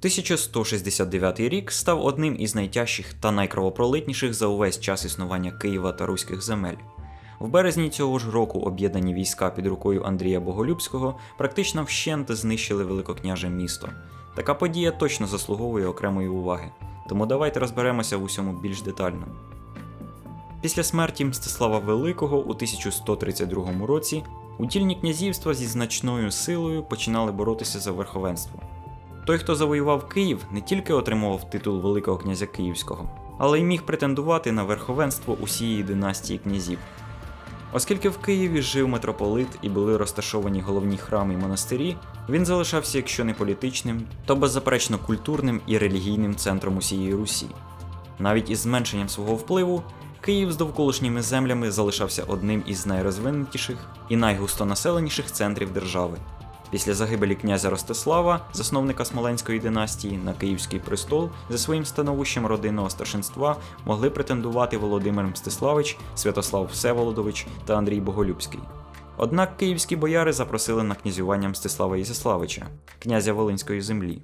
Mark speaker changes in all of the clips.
Speaker 1: 1169 рік став одним із найтяжчих та найкровопролитніших за увесь час існування Києва та руських земель. В березні цього ж року об'єднані війська під рукою Андрія Боголюбського практично вщент знищили великокняже місто. Така подія точно заслуговує окремої уваги, тому давайте розберемося в усьому більш детально. Після смерті Мстислава Великого у 1132 році удільні князівства зі значною силою починали боротися за верховенство. Той, хто завоював Київ, не тільки отримував титул Великого князя Київського, але й міг претендувати на верховенство усієї династії князів. Оскільки в Києві жив митрополит і були розташовані головні храми й монастирі, він залишався, якщо не політичним, то беззаперечно культурним і релігійним центром усієї Русі. Навіть із зменшенням свого впливу, Київ з довколишніми землями залишався одним із найрозвинутіших і найгустонаселеніших центрів держави. Після загибелі князя Ростислава, засновника Смоленської династії, на Київський престол за своїм становищем родинного старшинства могли претендувати Володимир Мстиславич, Святослав Всеволодович та Андрій Боголюбський. Однак київські бояри запросили на князювання Мстислава Ізяславича, князя Волинської землі.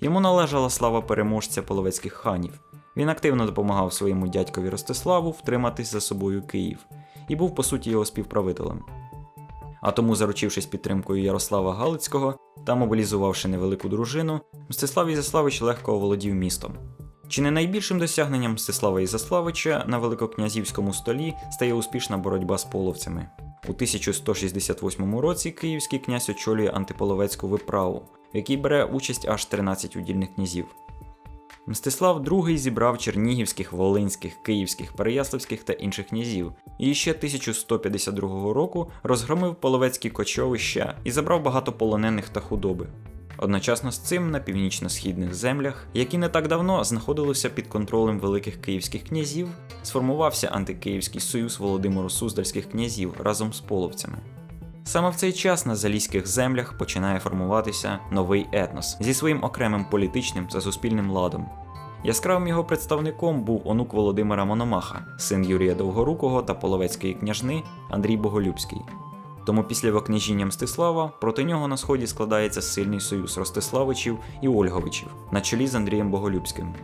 Speaker 1: Йому належала слава переможця половецьких ханів. Він активно допомагав своєму дядькові Ростиславу втриматись за собою Київ і був по суті його співправителем. А тому, заручившись підтримкою Ярослава Галицького та мобілізувавши невелику дружину, Мстислав Ізяславич легко оволодів містом. Чи не найбільшим досягненням Мстислава Ізяславича на великокнязівському столі стає успішна боротьба з половцями. У 1168 році київський князь очолює антиполовецьку виправу, в якій бере участь аж 13 удільних князів. Мстислав II зібрав чернігівських, волинських, київських, переяславських та інших князів, і ще 1152 року розгромив половецькі кочовища і забрав багато полонених та худоби. Одночасно з цим на північно-східних землях, які не так давно знаходилися під контролем великих київських князів, сформувався антикиївський союз Володимиру Суздальських князів разом з половцями. Саме в цей час на залізьких землях починає формуватися новий етнос зі своїм окремим політичним та суспільним ладом. Яскравим його представником був онук Володимира Мономаха, син Юрія Довгорукого та половецької княжни Андрій Боголюбський. Тому після викняжіння Мстислава проти нього на сході складається сильний союз Ростиславичів і Ольговичів на чолі з Андрієм Боголюбським.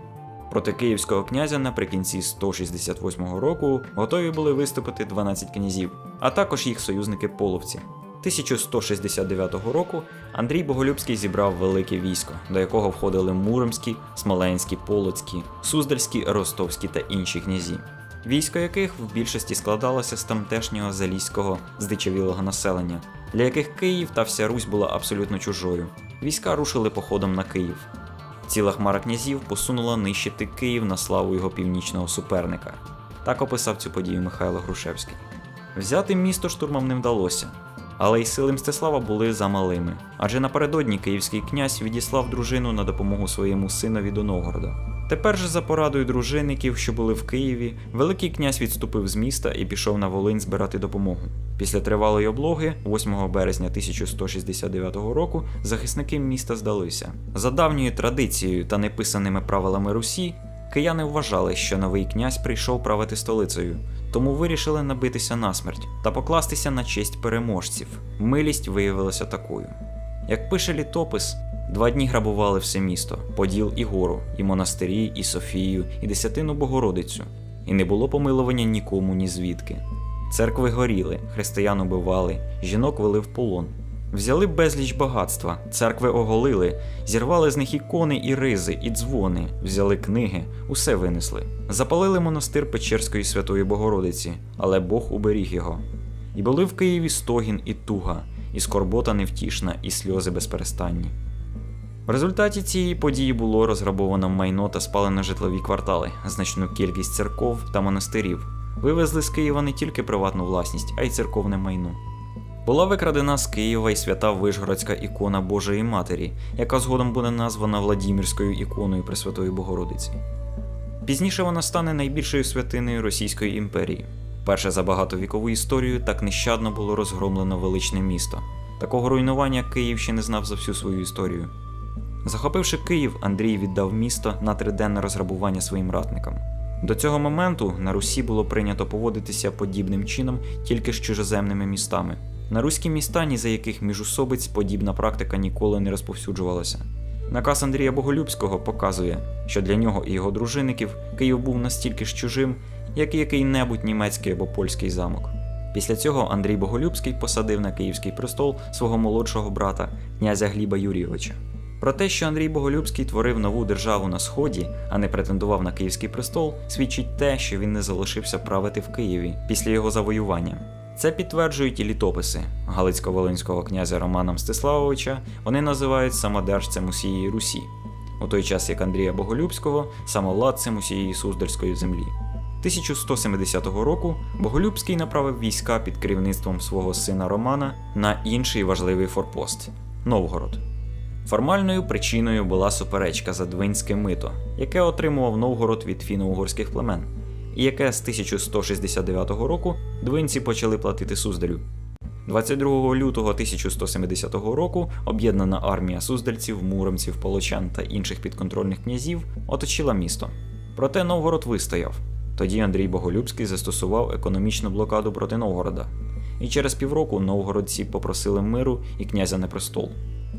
Speaker 1: Проти київського князя наприкінці 168 року готові були виступити 12 князів, а також їх союзники половці. 1169 року Андрій Боголюбський зібрав велике військо, до якого входили Муромські, Смоленські, Полоцькі, Суздальські, Ростовські та інші князі, військо яких в більшості складалося з тамтешнього залізького здичавілого населення, для яких Київ та вся Русь була абсолютно чужою. Війська рушили походом на Київ. Ціла хмара князів посунула нищити Київ на славу його північного суперника. Так описав цю подію Михайло Грушевський. Взяти місто штурмом не вдалося, але й сили Мстислава були замалими, адже напередодні київський князь відіслав дружину на допомогу своєму синові до Новгорода. Тепер же за порадою дружинників, що були в Києві, Великий князь відступив з міста і пішов на Волинь збирати допомогу. Після тривалої облоги, 8 березня 1169 року, захисники міста здалися. За давньою традицією та неписаними правилами Русі, кияни вважали, що новий князь прийшов правити столицею, тому вирішили набитися насмерть та покластися на честь переможців. Милість виявилася такою. Як пише літопис, два дні грабували все місто, Поділ і гору, і монастирі, і Софію, і Десятину Богородицю, і не було помилування нікому ні звідки. Церкви горіли, християн убивали, жінок вели в полон. Взяли безліч багатства, церкви оголили, зірвали з них ікони і ризи, і дзвони, взяли книги, усе винесли. Запалили монастир Печерської Святої Богородиці, але Бог уберіг його. І були в Києві стогін і туга, і скорбота невтішна, і сльози безперестанні. В результаті цієї події було розграбовано майно та спалено житлові квартали, значну кількість церков та монастирів. Вивезли з Києва не тільки приватну власність, а й церковне майно. Була викрадена з Києва й свята Вишгородська ікона Божої Матері, яка згодом буде названа Владімірською іконою Пресвятої Богородиці. Пізніше вона стане найбільшою святиною Російської імперії. Перше за багатовікову історію так нещадно було розгромлено величне місто. Такого руйнування Київ ще не знав за всю свою історію. Захопивши Київ, Андрій віддав місто на триденне розграбування своїм ратникам. До цього моменту на Русі було прийнято поводитися подібним чином тільки з чужоземними містами. На руські міста, ні за яких міжусобиць подібна практика ніколи не розповсюджувалася. Наказ Андрія Боголюбського показує, що для нього і його дружинників Київ був настільки ж чужим, як і який-небудь німецький або польський замок. Після цього Андрій Боголюбський посадив на київський престол свого молодшого брата, князя Гліба Юрійовича. Про те, що Андрій Боголюбський творив нову державу на сході, а не претендував на київський престол, свідчить те, що він не залишився правити в Києві після його завоювання. Це підтверджують і літописи Галицько-Волинського князя Романа Мстиславовича. Вони називають самодержцем усієї Русі, у той час як Андрія Боголюбського самовладцем усієї Суздальської землі. 1170 року Боголюбський направив війська під керівництвом свого сина Романа на інший важливий форпост Новгород. Формальною причиною була суперечка за Двинське мито, яке отримував Новгород від фіно-угорських племен, яке з 1169 року двинці почали платити Суздалю. 22 лютого 1170 року об'єднана армія суздальців, муромців, полочан та інших підконтрольних князів оточила місто. Проте Новгород вистояв. Тоді Андрій Боголюбський застосував економічну блокаду проти Новгорода. І через півроку новгородці попросили миру і князя на престол.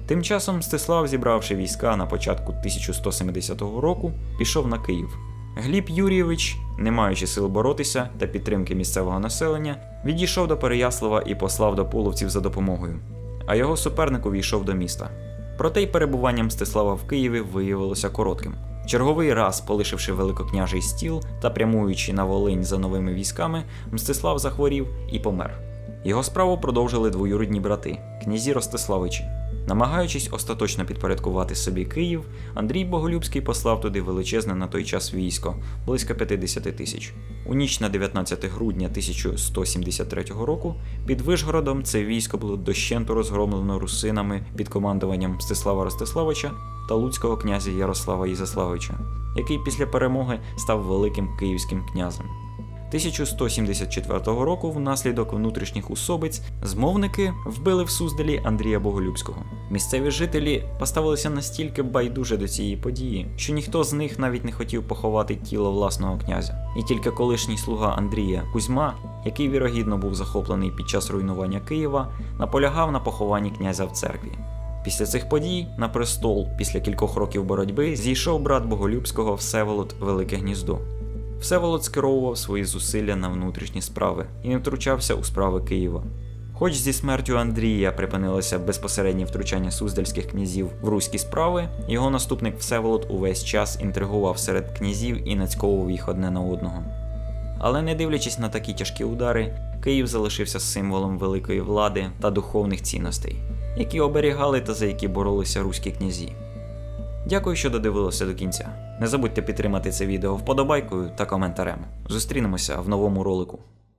Speaker 1: Тим часом Мстислав, зібравши війська на початку 1170 року, пішов на Київ. Гліб Юрійович, не маючи сил боротися та підтримки місцевого населення, відійшов до Переяслава і послав до половців за допомогою, а його суперник увійшов до міста. Проте й перебування Мстислава в Києві виявилося коротким. Черговий раз, полишивши великокняжий стіл та прямуючи на Волинь за новими військами, Мстислав захворів і помер. Його справу продовжили двоюрідні брати, князі Ростиславичі. Намагаючись остаточно підпорядкувати собі Київ, Андрій Боголюбський послав туди величезне на той час військо близько 50 тисяч. У ніч на 19 грудня 1173 року під Вишгородом це військо було дощенту розгромлено русинами під командуванням Мстислава Ростиславича та луцького князя Ярослава Ізяславича, який після перемоги став великим київським князем. 1174 року внаслідок внутрішніх усобиць змовники вбили в Суздалі Андрія Боголюбського. Місцеві жителі поставилися настільки байдуже до цієї події, що ніхто з них навіть не хотів поховати тіло власного князя. І тільки колишній слуга Андрія Кузьма, який вірогідно був захоплений під час руйнування Києва, наполягав на похованні князя в церкві. Після цих подій на престол, після кількох років боротьби, зійшов брат Боголюбського Всеволод Велике Гніздо. Всеволод скеровував свої зусилля на внутрішні справи і не втручався у справи Києва. Хоч зі смертю Андрія припинилося безпосереднє втручання суздальських князів в руські справи, його наступник Всеволод увесь час інтригував серед князів і нацьковував їх одне на одного. Але не дивлячись на такі тяжкі удари, Київ залишився символом великої влади та духовних цінностей, які оберігали та за які боролися руські князі. Дякую, що додивилися до кінця. Не забудьте підтримати це відео вподобайкою та коментарем. Зустрінемося в новому ролику.